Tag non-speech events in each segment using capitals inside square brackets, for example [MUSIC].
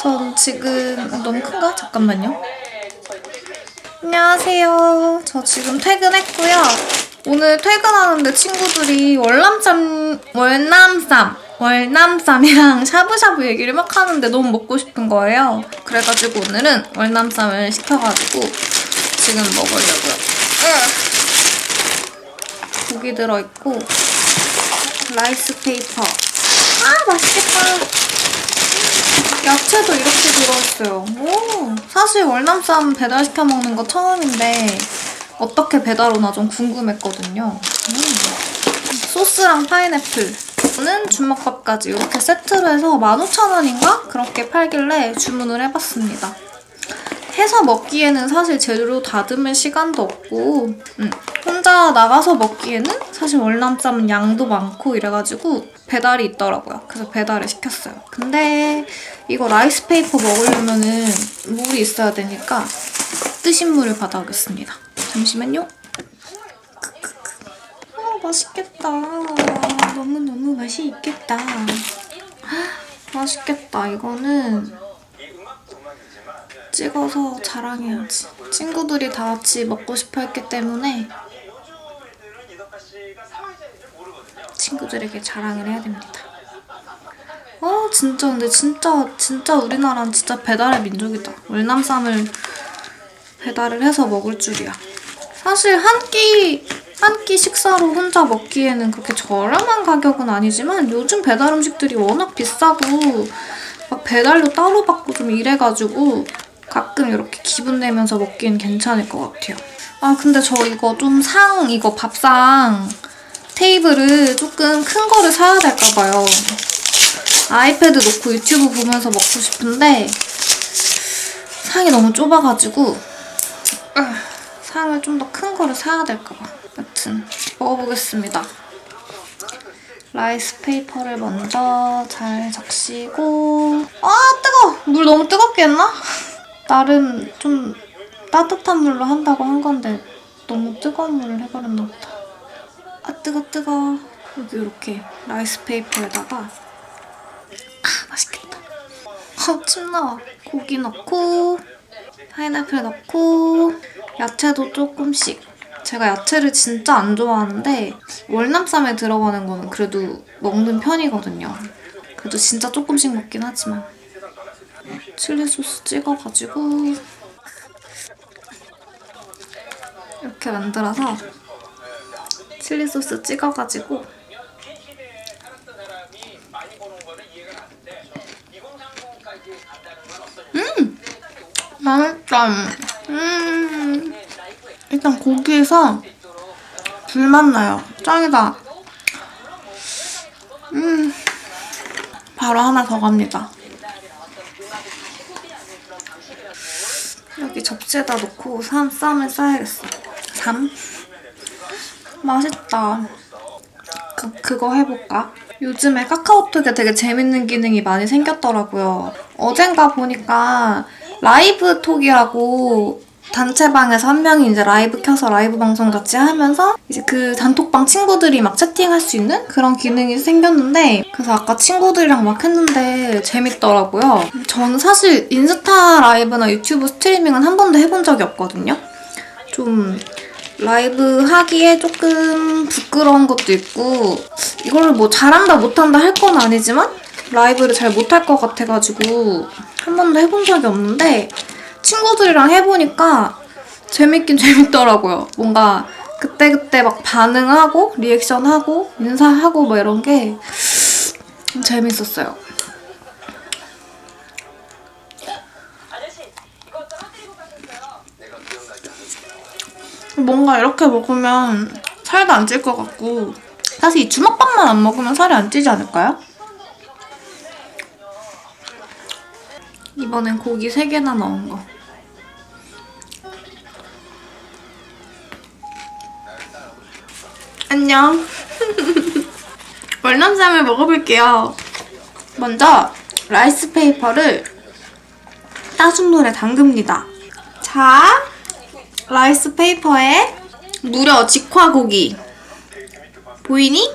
전 지금 너무 큰가? 잠깐만요. 안녕하세요. 저 지금 퇴근했고요. 오늘 퇴근하는데 친구들이 월남쌈, 월남쌈, 월남쌈이랑 샤브샤브 얘기를 막 하는데 너무 먹고 싶은 거예요. 그래가지고 오늘은 월남쌈을 시켜가지고 지금 먹으려고요. 응. 고기 들어있고 라이스 페이퍼. 아 맛있겠다. 야채도 이렇게 들어있어요. 오, 사실 월남쌈 배달시켜 먹는 거 처음인데 어떻게 배달 오나 좀 궁금했거든요. 음. 소스랑 파인애플. 저는 주먹밥까지 이렇게 세트로 해서 15,000원인가? 그렇게 팔길래 주문을 해봤습니다. 해서 먹기에는 사실 재료 다듬을 시간도 없고 음, 혼자 나가서 먹기에는 사실 월남쌈은 양도 많고 이래가지고 배달이 있더라고요. 그래서 배달을 시켰어요. 근데 이거 라이스페이퍼 먹으려면은 물이 있어야 되니까 뜨신 물을 받아오겠습니다. 잠시만요. 아 맛있겠다. 너무너무 맛이 있겠다. 맛있겠다. 이거는 찍어서 자랑해야지. 친구들이 다 같이 먹고 싶어 했기 때문에 친구들에게 자랑을 해야 됩니다. 아 진짜 근데 진짜 진짜 우리나라는 진짜 배달의 민족이다. 월남쌈을 배달을 해서 먹을 줄이야. 사실 한 끼 한 끼 식사로 혼자 먹기에는 그렇게 저렴한 가격은 아니지만 요즘 배달 음식들이 워낙 비싸고 막 배달료 따로 받고 좀 이래가지고 가끔 이렇게 기분 내면서 먹기엔 괜찮을 것 같아요. 아 근데 저 이거 좀 상 이거 밥상 테이블을 조금 큰 거를 사야 될까 봐요. 아이패드 놓고 유튜브 보면서 먹고 싶은데 상이 너무 좁아가지고 아, 상을 좀 더 큰 거를 사야 될까 봐. 여튼 먹어보겠습니다. 라이스 페이퍼를 먼저 잘 적시고 아 뜨거! 물 너무 뜨겁게 했나? 나름 좀 따뜻한 물로 한다고 한 건데 너무 뜨거운 물을 해버렸나 보다. 아 뜨거 뜨거. 여기 이렇게 라이스 페이퍼에다가 아 맛있겠다. 아 침 나와. 고기 넣고 파인애플 넣고 야채도 조금씩. 제가 야채를 진짜 안 좋아하는데 월남쌈에 들어가는 거는 그래도 먹는 편이거든요. 그래도 진짜 조금씩 먹긴 하지만 칠리 소스 찍어가지고 이렇게 만들어서 칠리 소스 찍어가지고 음 맛있다. 음 일단 고기에서 불맛 나요. 짱이다. 음 바로 하나 더 갑니다. 여기 접시에다 놓고 삼, 쌈을 싸야겠어. 삼? 맛있다. 그, 그거 해볼까? 요즘에 카카오톡에 되게 재밌는 기능이 많이 생겼더라고요. 어젠가 보니까 라이브 톡이라고 단체방에서 한 명이 이제 라이브 켜서 라이브 방송 같이 하면서 이제 그 단톡방 친구들이 막 채팅할 수 있는 그런 기능이 생겼는데 그래서 아까 친구들이랑 막 했는데 재밌더라고요. 저는 사실 인스타 라이브나 유튜브 스트리밍은 한 번도 해본 적이 없거든요. 좀 라이브 하기에 조금 부끄러운 것도 있고 이거를 뭐 잘한다 못한다 할 건 아니지만 라이브를 잘 못할 것 같아가지고 한 번도 해본 적이 없는데 친구들이랑 해보니까 재밌긴 [LAUGHS] 재밌더라고요. 뭔가 그때그때 막 반응하고 리액션하고 인사하고 뭐 이런 게 재밌었어요. 뭔가 이렇게 먹으면 살도 안 찔 것 같고 사실 이 주먹밥만 안 먹으면 살이 안 찌지 않을까요? 이번엔 고기 3개나 넣은 거. 안녕. [LAUGHS] 월남쌈을 먹어볼게요. 먼저 라이스 페이퍼를 따순 물에 담급니다. 자, 라이스 페이퍼에 무려 직화고기. 보이니?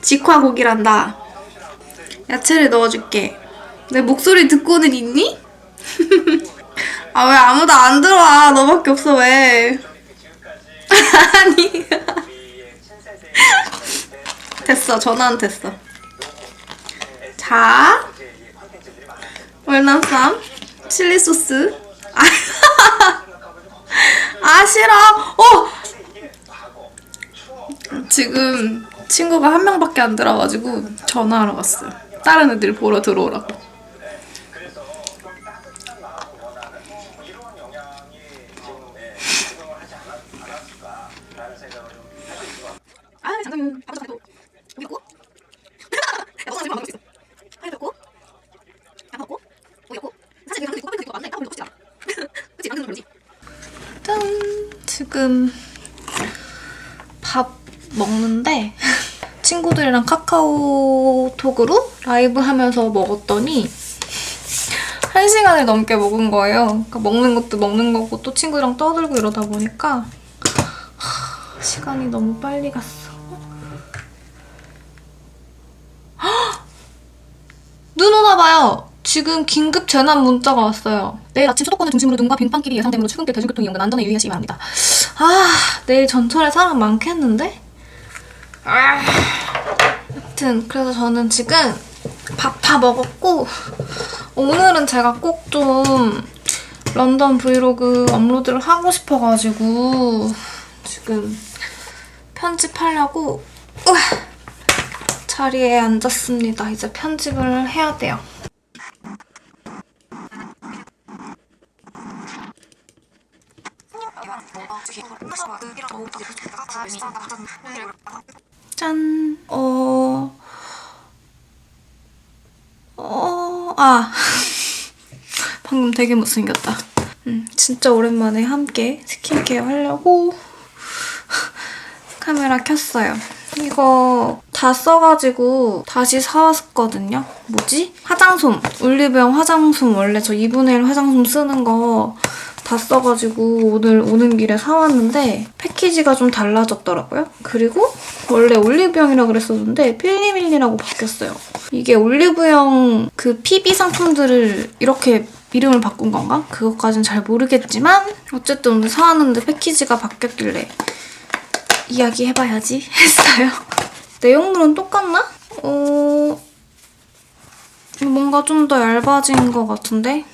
직화고기란다. 야채를 넣어줄게. 내 목소리 듣고는 있니? [LAUGHS] 아 왜 아무도 안 들어와 너밖에 없어 왜 [LAUGHS] 아니 [LAUGHS] 됐어 전화는 됐어 자 월남쌈 칠리 소스 아, 아 싫어. 어! 지금 친구가 한 명밖에 안 들어가지고 전화하러 갔어요. 다른 애들 보러 들어오라고 아 잠깐만 아무도 가도 여기 있고 야 너가 지금 안 있어 하이 있고 안 먹고 여기 있고 사실 여기 있고 있고 맞네 딱 보지 않아 그치 방금 그러지 짠 지금 밥 먹는데 친구들이랑 카카오톡으로 라이브 하면서 먹었더니 한 시간을 넘게 먹은 거예요. 그러니까 먹는 것도 먹는 거고 또 친구랑 떠들고 이러다 보니까 하, 시간이 너무 빨리 갔어. 헉! 눈 오나 봐요. 지금 긴급 재난 문자가 왔어요. 내일 아침 수도권을 중심으로 눈과 빙판길이 예상되므로 출근길 대중교통 이용과 안전에 유의하시기 바랍니다. 아, 내일 전철에 사람 많겠는데? 아, 여튼 그래서 저는 지금 밥 다 먹었고 오늘은 제가 꼭 좀 런던 브이로그 업로드를 하고 싶어가지고 지금 편집하려고 자리에 앉았습니다. 이제 편집을 해야 돼요. 짠. 어. 어. 아. [LAUGHS] 방금 되게 못생겼다. 음, 진짜 오랜만에 함께 스킨케어 하려고 [LAUGHS] 카메라 켰어요. 이거 다 써가지고 다시 사왔거든요. 뭐지? 화장솜. 올리브영 화장솜. 원래 저 2분의 1 화장솜 쓰는 거 다 써가지고 오늘 오는 길에 사왔는데 패키지가 좀 달라졌더라고요. 그리고 원래 올리브영이라 그랬었는데 필리밀리라고 바뀌었어요. 이게 올리브영 그 PB 상품들을 이렇게 이름을 바꾼 건가? 그것까진 잘 모르겠지만 어쨌든 오늘 사왔는데 패키지가 바뀌었길래 이야기해봐야지 [LAUGHS] 했어요. 내용물은 똑같나? 어... 뭔가 좀 더 얇아진 것 같은데?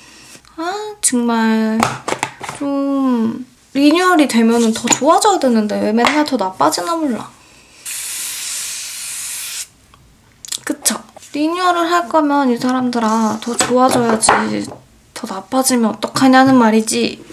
아 정말 좀 리뉴얼이 되면 더 좋아져야 되는데 왜 맨날 더 나빠지나 몰라. 그쵸? 리뉴얼을 할 거면 이 사람들아 더 좋아져야지 더 나빠지면 어떡하냐는 말이지.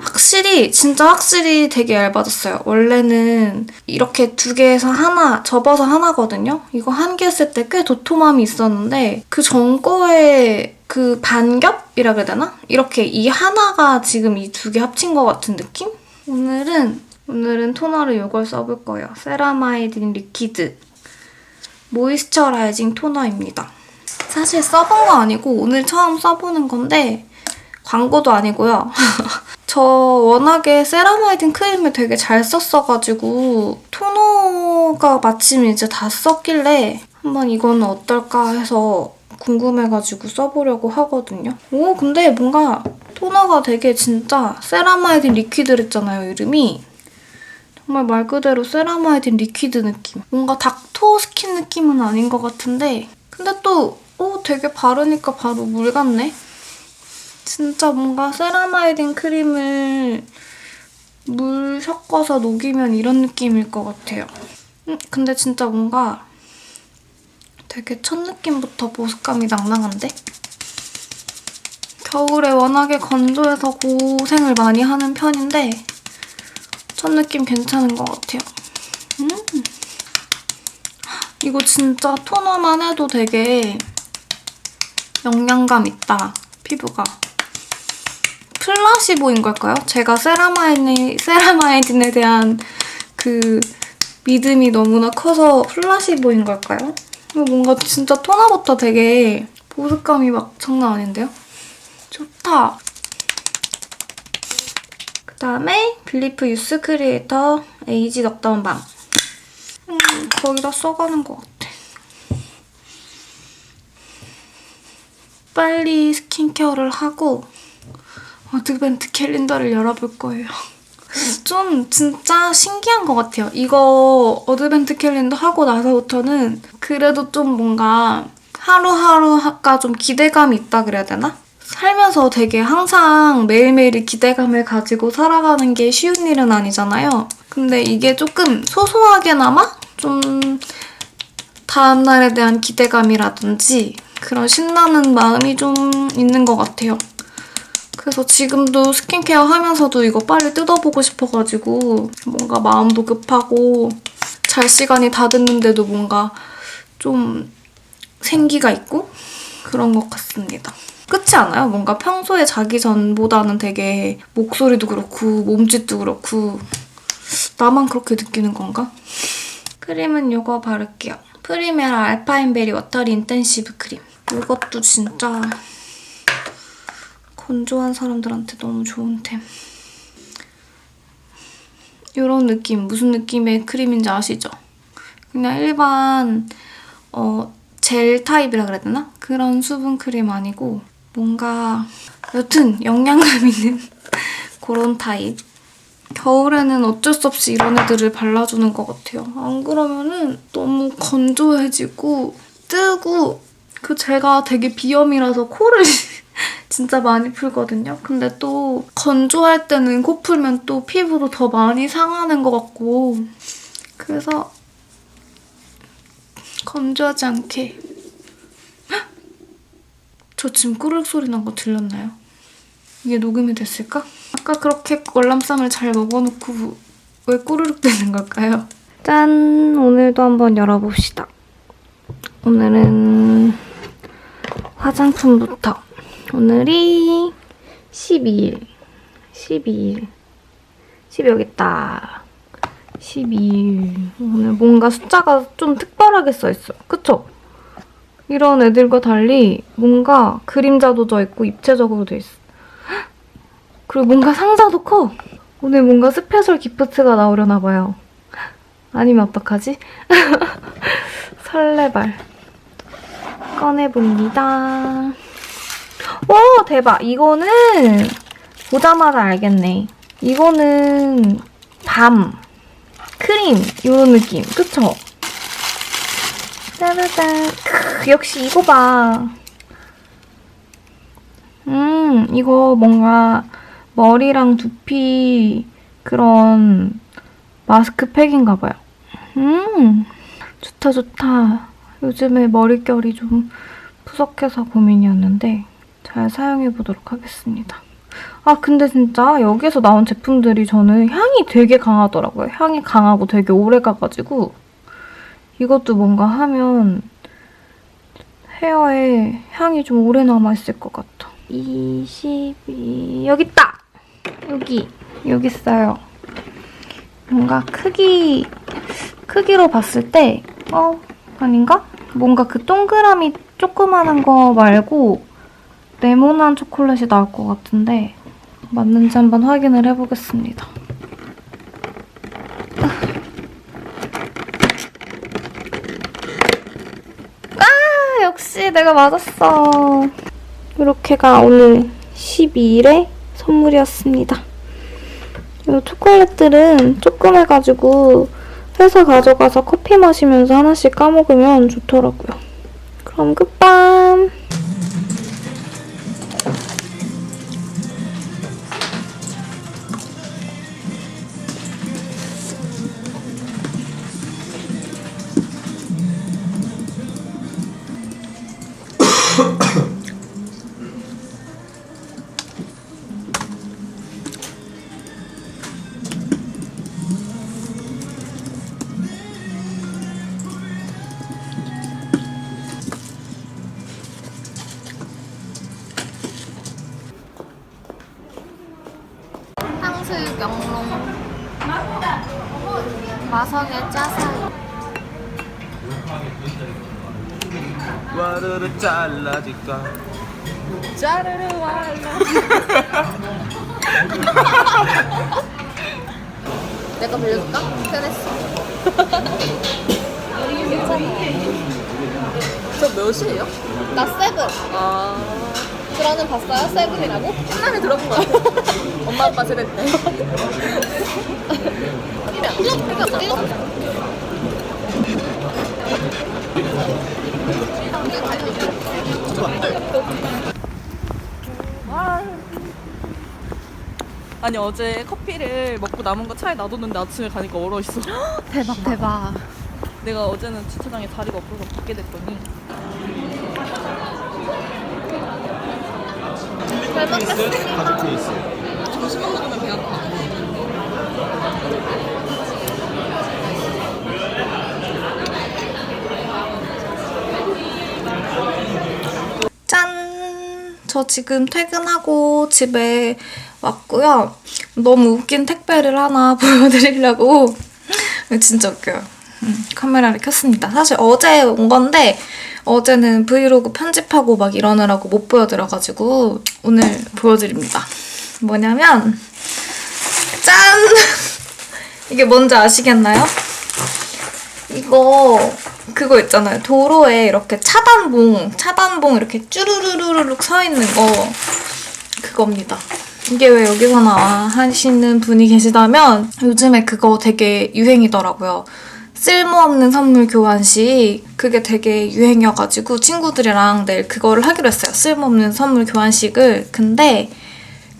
확실히 진짜 확실히 되게 얇아졌어요. 원래는 이렇게 두 개에서 하나 접어서 하나거든요. 이거 한 개 쓸 때 꽤 도톰함이 있었는데 그 전 거에 그 반겹이라 그래야 되나? 이렇게 이 하나가 지금 이 두 개 합친 것 같은 느낌? 오늘은 오늘은 토너를 이걸 써볼 거예요. 세라마이딘 리퀴드 모이스처라이징 토너입니다. 사실 써본 거 아니고 오늘 처음 써보는 건데 광고도 아니고요. [LAUGHS] 저 워낙에 세라마이딘 크림을 되게 잘 썼어가지고 토너가 마침 이제 다 썼길래 한번 이거는 어떨까 해서 궁금해가지고 써보려고 하거든요. 오 근데 뭔가 토너가 되게 진짜 세라마이딘 리퀴드랬잖아요 이름이. 정말 말 그대로 세라마이딘 리퀴드 느낌. 뭔가 닥터 스킨 느낌은 아닌 것 같은데 근데 또 오, 되게 바르니까 바로 물 같네? 진짜 뭔가 세라마이딘 크림을 물 섞어서 녹이면 이런 느낌일 것 같아요. 음, 근데 진짜 뭔가 되게 첫 느낌부터 보습감이 낭낭한데? 겨울에 워낙에 건조해서 고생을 많이 하는 편인데 첫 느낌 괜찮은 것 같아요. 음. 이거 진짜 토너만 해도 되게 영양감 있다, 피부가. 플라시보인 걸까요? 제가 세라마이딘, 세라마이딘에 대한 그 믿음이 너무나 커서 플라시보인 걸까요? 이거 뭔가 진짜 토너부터 되게 보습감이 막 장난 아닌데요? 좋다. 그 다음에 빌리프 유스 크리에이터 에이지 넉다운 밤. 음, 거의 다 써가는 것 같아. 빨리 스킨케어를 하고 어드벤트 캘린더를 열어볼 거예요. 좀 진짜 신기한 것 같아요. 이거 어드벤트 캘린더 하고 나서부터는 그래도 좀 뭔가 하루하루가 좀 기대감이 있다 그래야 되나? 살면서 되게 항상 매일매일이 기대감을 가지고 살아가는 게 쉬운 일은 아니잖아요. 근데 이게 조금 소소하게나마 좀 다음날에 대한 기대감이라든지 그런 신나는 마음이 좀 있는 것 같아요. 그래서 지금도 스킨케어 하면서도 이거 빨리 뜯어보고 싶어가지고 뭔가 마음도 급하고 잘 시간이 다 됐는데도 뭔가 좀 생기가 있고 그런 것 같습니다. 끝이 않아요? 뭔가 평소에 자기 전보다는 되게 목소리도 그렇고 몸짓도 그렇고 나만 그렇게 느끼는 건가? 크림은 이거 바를게요. 프리메라 알파인베리 워터리 인텐시브 크림. 이것도 진짜 건조한 사람들한테 너무 좋은 템. 이런 느낌, 무슨 느낌의 크림인지 아시죠? 그냥 일반 어, 젤 타입이라 그래야 되나? 그런 수분 크림 아니고 뭔가 여튼 영양감 있는 [LAUGHS] 그런 타입. 겨울에는 어쩔 수 없이 이런 애들을 발라주는 것 같아요. 안 그러면은 너무 건조해지고 뜨고 그 제가 되게 비염이라서 코를 [LAUGHS] [LAUGHS] 진짜 많이 풀거든요. 근데 또 건조할 때는 코 풀면 또 피부도 더 많이 상하는 것 같고 그래서 건조하지 않게 헉! [GASPS] 저 지금 꾸르륵 소리 난 거 들렸나요? 이게 녹음이 됐을까? 아까 그렇게 월남쌈을 잘 먹어놓고 왜 꾸르륵 되는 걸까요? 짠! 오늘도 한번 열어봅시다. 오늘은 화장품부터. 오늘이 12일. 12일. 12 여기 있다. 12일. 오늘 뭔가 숫자가 좀 특별하게 써있어. 그쵸? 이런 애들과 달리 뭔가 그림자도 져 있고 입체적으로 돼 있어. 헉! 그리고 뭔가 상자도 커. 오늘 뭔가 스페셜 기프트가 나오려나 봐요. 아니면 어떡하지? [LAUGHS] 설레발. 꺼내봅니다. 오, 대박. 이거는 보자마자 알겠네. 이거는 밤, 크림, 이런 느낌. 그쵸? 짜라잔. 크, 역시 이거 봐. 음, 이거 뭔가 머리랑 두피 그런 마스크팩인가 봐요. 음, 좋다, 좋다. 요즘에 머릿결이 좀 푸석해서 고민이었는데 잘 사용해보도록 하겠습니다. 아, 근데 진짜 여기서 나온 제품들이 저는 향이 되게 강하더라고요. 향이 강하고 되게 오래 가가지고 이것도 뭔가 하면 헤어에 향이 좀 오래 남아있을 것 같아. 22... 여기 있다! 여기, 여기 있어요. 뭔가 크기, 크기로 봤을 때, 어, 아닌가? 뭔가 그 동그라미 조그만한 거 말고 네모난 초콜릿이 나올 것 같은데 맞는지 한번 확인을 해보겠습니다. 아, 역시 내가 맞았어. 이렇게가 오늘 12일의 선물이었습니다. 이 초콜릿들은 조그매가지고 회사 가져가서 커피 마시면서 하나씩 까먹으면 좋더라고요. 그럼 끝밤! 르르 잘라질까 짜르르 왈라 [LAUGHS] 내가 빌려줄까? 편했어 저 몇이에요? 나 세븐. 아 드라는 봤어요? 세븐이라고? 옛날에 들어본 것 같아. 엄마 아빠 세대 때. [LAUGHS] [LAUGHS] 아니 어제 커피를 먹고 남은 거 차에 놔뒀는데 아침에 가니까 얼어 있어. [GASPS] 대박 대박. 내가 어제는 주차장에 자리가 없어서 받게 됐더니 잘 먹겠습니다. 가족 케이스. 점심 먹으면 배 아파. 짠! 저 지금 퇴근하고 집에 왔고요. 너무 웃긴 택배를 하나 [LAUGHS] 보여드리려고. 진짜 웃겨요. 음, 카메라를 켰습니다. 사실 어제 온 건데, 어제는 브이로그 편집하고 막 이러느라고 못 보여드려가지고, 오늘 보여드립니다. 뭐냐면, 짠! [LAUGHS] 이게 뭔지 아시겠나요? 이거 그거 있잖아요. 도로에 이렇게 차단봉, 차단봉 이렇게 쭈루루루룩 서 있는 거 그겁니다. 이게 왜 여기서 나와 하시는 분이 계시다면 요즘에 그거 되게 유행이더라고요. 쓸모없는 선물 교환식 그게 되게 유행이어가지고 친구들이랑 내일 그거를 하기로 했어요. 쓸모없는 선물 교환식을 근데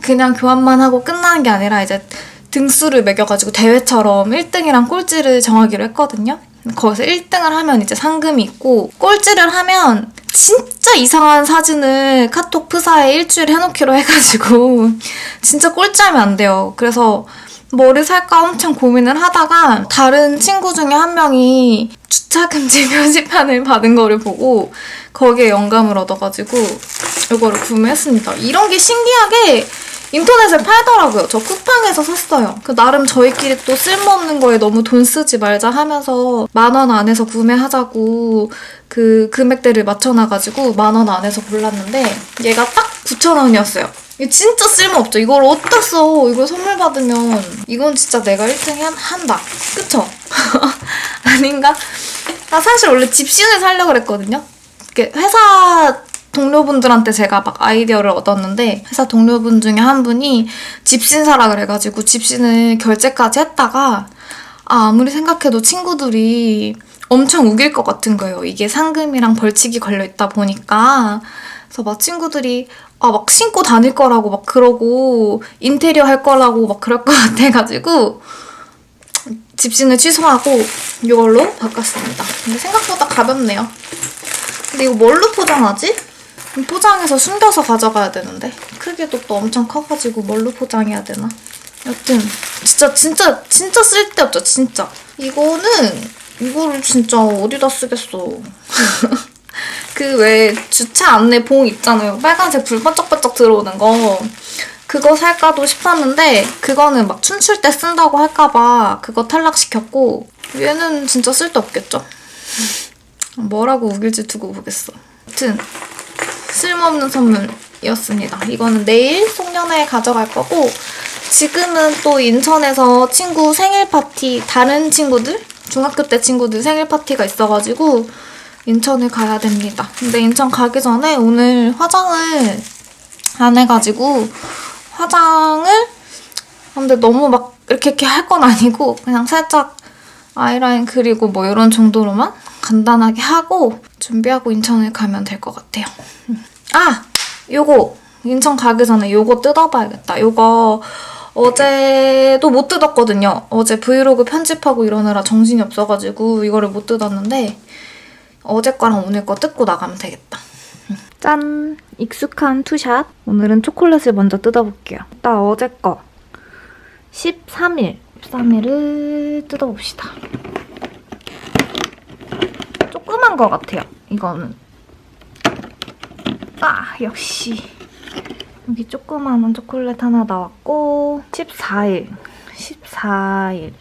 그냥 교환만 하고 끝나는 게 아니라 이제 등수를 매겨가지고 대회처럼 1등이랑 꼴찌를 정하기로 했거든요. 거기서 1등을 하면 이제 상금이 있고 꼴찌를 하면 진짜 이상한 사진을 카톡 프사에 일주일에 해놓기로 해가지고 [LAUGHS] 진짜 꼴찌하면 안 돼요. 그래서 뭐를 살까 엄청 고민을 하다가 다른 친구 중에 한 명이 주차금지 [LAUGHS] 표지판을 받은 거를 보고 거기에 영감을 얻어가지고 이거를 구매했습니다. 이런 게 신기하게 인터넷에 팔더라고요. 저 쿠팡에서 샀어요. 그 나름 저희끼리 또 쓸모없는 거에 너무 돈 쓰지 말자 하면서 만 원 안에서 구매하자고 그 금액대를 맞춰놔가지고 만 원 안에서 골랐는데 얘가 딱 9,000원이었어요. 이거 진짜 쓸모없죠. 이걸 어디다 써? 이걸 선물 받으면 이건 진짜 내가 1등 한, 한다. 그쵸? [LAUGHS] 아닌가? 나 사실 원래 집신을 사려고 그랬거든요. 회사 동료분들한테 제가 막 아이디어를 얻었는데 회사 동료분 중에 한 분이 집신 사라 그래가지고 집신을 결제까지 했다가 아, 아무리 생각해도 친구들이 엄청 우길 것 같은 거예요. 이게 상금이랑 벌칙이 걸려 있다 보니까. 그래서 막 친구들이 아, 막 신고 다닐 거라고 막 그러고 인테리어 할 거라고 막 그럴 것 같아가지고 집신을 취소하고 이걸로 바꿨습니다. 근데 생각보다 가볍네요. 근데 이거 뭘로 포장하지? 포장해서 숨겨서 가져가야 되는데 크기도 또 엄청 커가지고 뭘로 포장해야 되나? 여튼 진짜 진짜 진짜 쓸데없죠 진짜. 이거는 이거를 진짜 어디다 쓰겠어. [LAUGHS] 그 왜 주차 안내 봉 있잖아요. 빨간색 불 번쩍번쩍 들어오는 거. 그거 살까도 싶었는데 그거는 막 춤출 때 쓴다고 할까봐 그거 탈락시켰고 얘는 진짜 쓸데없겠죠? 뭐라고 우길지 두고 보겠어. 여튼 쓸모없는 선물이었습니다. 이거는 내일 송년회에 가져갈 거고 지금은 또 인천에서 친구 생일 파티 다른 친구들 중학교 때 친구들 생일 파티가 있어가지고 인천을 가야 됩니다. 근데 인천 가기 전에 오늘 화장을 안 해가지고 화장을 근데 너무 막 이렇게 이렇게 할 건 아니고 그냥 살짝 아이라인 그리고 뭐 이런 정도로만 간단하게 하고 준비하고 인천을 가면 될 것 같아요. 아! 요거! 인천 가기 전에 요거 뜯어봐야겠다. 요거 어제도 못 뜯었거든요. 어제 브이로그 편집하고 이러느라 정신이 없어가지고 이거를 못 뜯었는데 어제 거랑 오늘 거 뜯고 나가면 되겠다. 짠! 익숙한 투샷. 오늘은 초콜릿을 먼저 뜯어볼게요. 나 어제 거 13일. 13일을 뜯어봅시다. 조그만 거 같아요. 이거는. 아, 역시. 여기 조그마한 초콜릿 하나 나왔고 14일. 14일.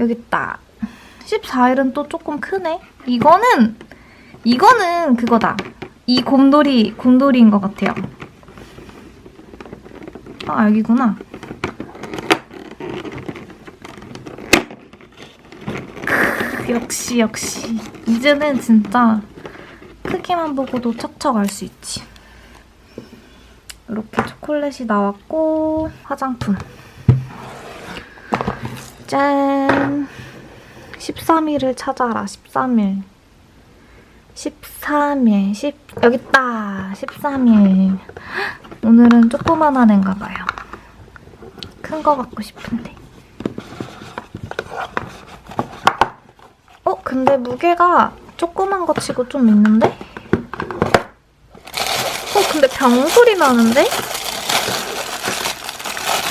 여기 있다. 14일은 또 조금 크네. 이거는 이거는 그거다. 이 곰돌이 곰돌이인 것 같아요. 아 여기구나. 크, 역시 역시 이제는 진짜 크기만 보고도 척척 알 수 있지. 이렇게 초콜릿이 나왔고 화장품. 짠. 13일을 찾아라. 13일. 13일. 10 여기 있다. 13일. 오늘은 조그만한 애인가 봐요. 큰 거 갖고 싶은데. 어, 근데 무게가 조그만 거 치고 좀 있는데? 어, 근데 병 소리 나는데?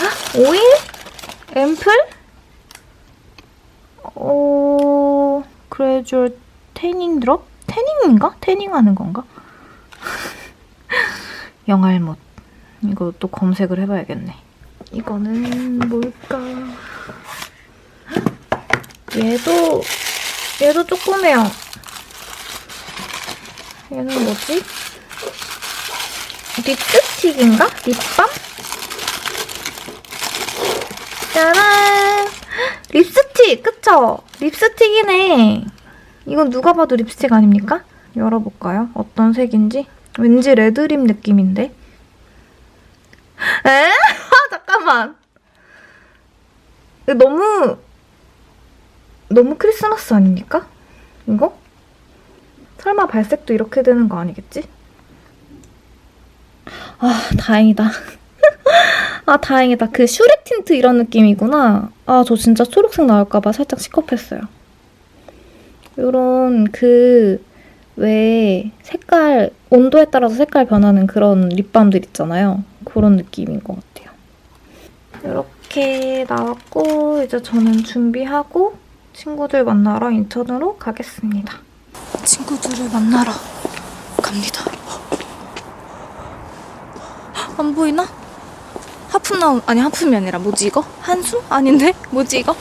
헉, 오일? 앰플? 어, 그래줄 태닝 드롭? 태닝인가? 태닝하는 건가? [LAUGHS] 영알못. 이거 또 검색을 해봐야겠네. 이거는 뭘까? 얘도 얘도 조그매요. 얘는 뭐지? 립스틱인가? 립밤? 짜란! 립스틱! 그쵸? 립스틱이네. 이건 누가 봐도 립스틱 아닙니까? 열어볼까요? 어떤 색인지? 왠지 레드립 느낌인데? 에? 아, [LAUGHS] 잠깐만. 너무 너무 크리스마스 아닙니까? 이거? 설마 발색도 이렇게 되는 거 아니겠지? 아, 다행이다. [LAUGHS] 아, 다행이다. 그 슈렉 틴트 이런 느낌이구나. 아, 저 진짜 초록색 나올까봐 살짝 시겁했어요. 요런 그, 왜 색깔, 온도에 따라서 색깔 변하는 그런 립밤들 있잖아요. 그런 느낌인 것 같아요. 이렇게 나왔고, 이제 저는 준비하고, 친구들 만나러 인천으로 가겠습니다. 친구들을 만나러 갑니다. 안 보이나? 하품 나오 아니 하품이 아니라 뭐지 이거? 한숨? 아닌데? 뭐지 이거?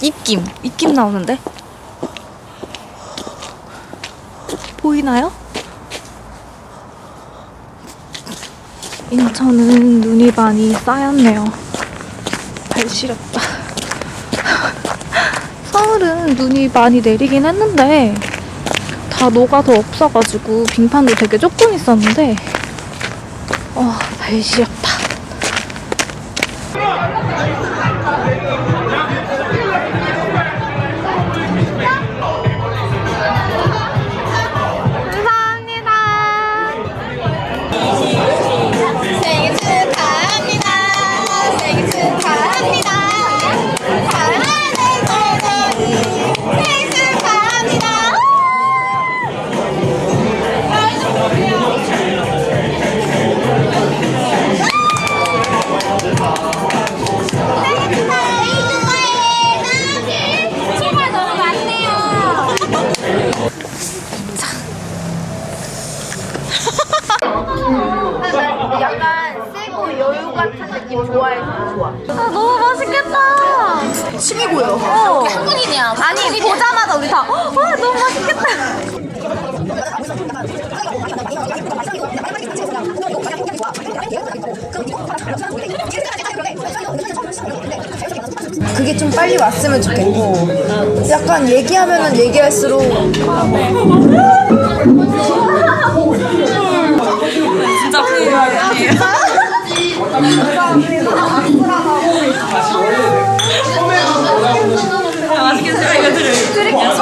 입김 입김 나오는데 보이나요? 인천은 눈이 많이 쌓였네요. 발 시렸다. 서울은 눈이 많이 내리긴 했는데 다 녹아서 없어가지고 빙판도 되게 조금 있었는데 어, 발 시렸 그게 좀 빨리 왔으면 좋겠고 약간 얘기하면은 얘기할수록 진짜 프리미엄이에요. 맛있게 드세요. 이거 드려요.